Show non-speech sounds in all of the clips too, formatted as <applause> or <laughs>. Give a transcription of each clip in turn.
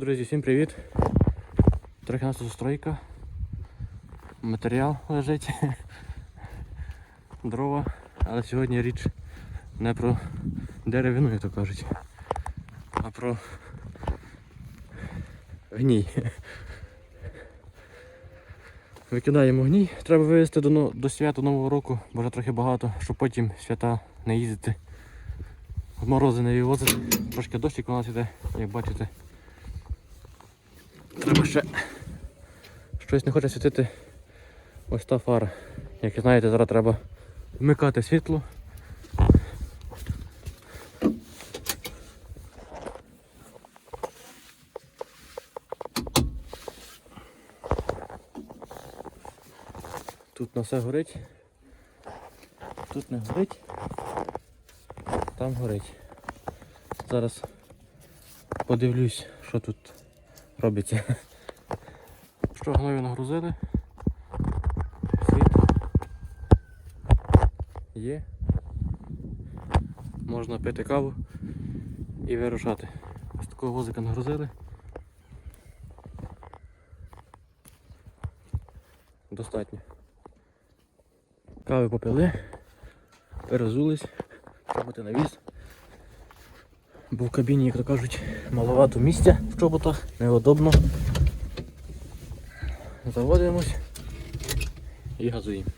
Друзі, всім привіт! Трохи нас тут стройка. Матеріал лежить. <laughs> Дрова. Але сьогодні річ не про деревину, як то кажуть, а про гній. <laughs> Викидаємо гній. Треба вивезти до, до свята Нового року, бо вже трохи багато, щоб потім свята не їздити. Морози не вивозити. Трошки дощик у нас іде, як бачите. Треба ще щось не хоче світити ось та фара. Як ви знаєте, зараз треба вмикати світло. Тут на все горить. Тут не горить. Там горить. Зараз подивлюсь, що тут робиться. Що гною нагрузили? Світ є. Можна пити каву і вирушати. Ось такого возика нагрузили. Достатньо. Кави попили, перезулись, чоботи навіз. Бо в кабіні, як то кажуть, маловато місця в чоботах, неудобно. Заводимось і газуємо.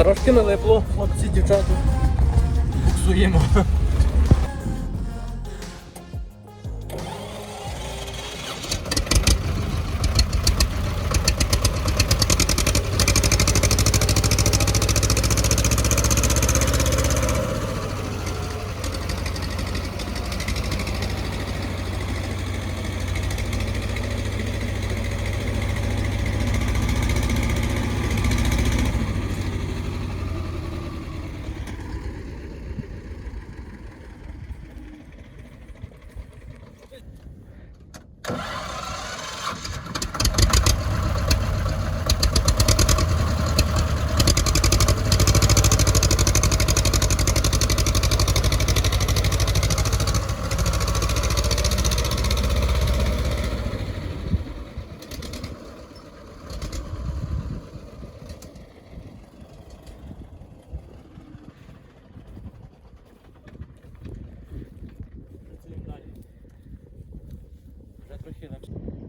Трошки налипло, хлопці, дівчата. Буксуємо. прихилявся.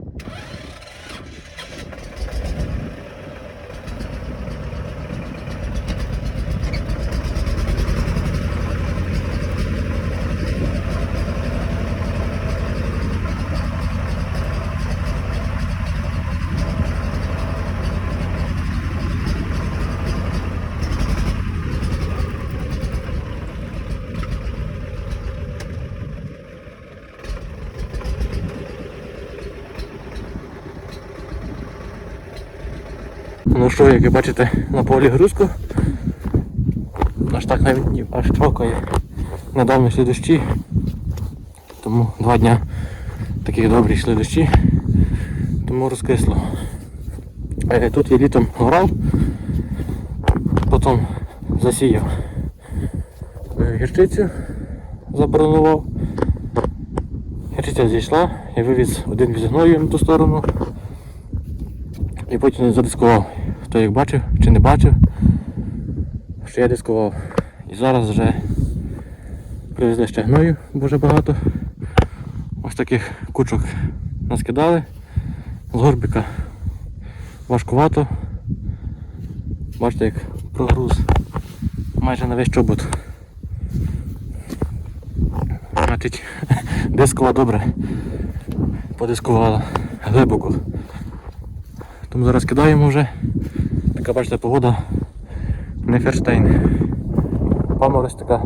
Ну що, як ви бачите, на полі грузку. Аж так навіть ні, аж чокає. Недавно йшли дощі. Тому два дня такі добрі йшли дощі. Тому розкисло. Тут я літом грав, потім засіяв е, гірчицю, заборонував. Гірчиця зійшла, я вивіз один візгною на ту сторону і потім задискував. Хто як бачив чи не бачив, що я дискував. І зараз вже привезли ще гною дуже багато. Ось таких кучок наскидали з горбика. Важкувато. Бачите, як прогруз майже на весь чобот. Значить, <laughs> дискова добре подискувала глибоко. Тому зараз кидаємо вже. Така бачите погода не ферштейн. Паморозь така.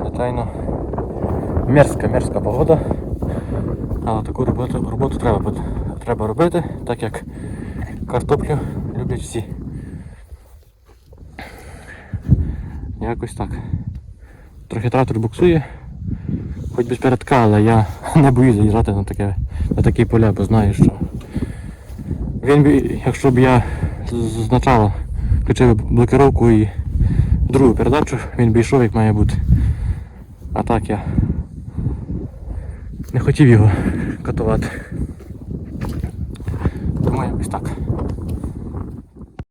Звичайно. Мерзка, мерзка погода. Але таку роботу, роботу треба, треба робити, так як картоплю люблять всі. Якось так. Трохи трактор буксує, хоч без передка, але я <laughs> не боюсь заїжджати на, таке, на такі поля, бо знаю, що він би, якщо б я зазначала включив блокировку і другу передачу, він би йшов як має бути. А так я не хотів його катувати. Тому якось так.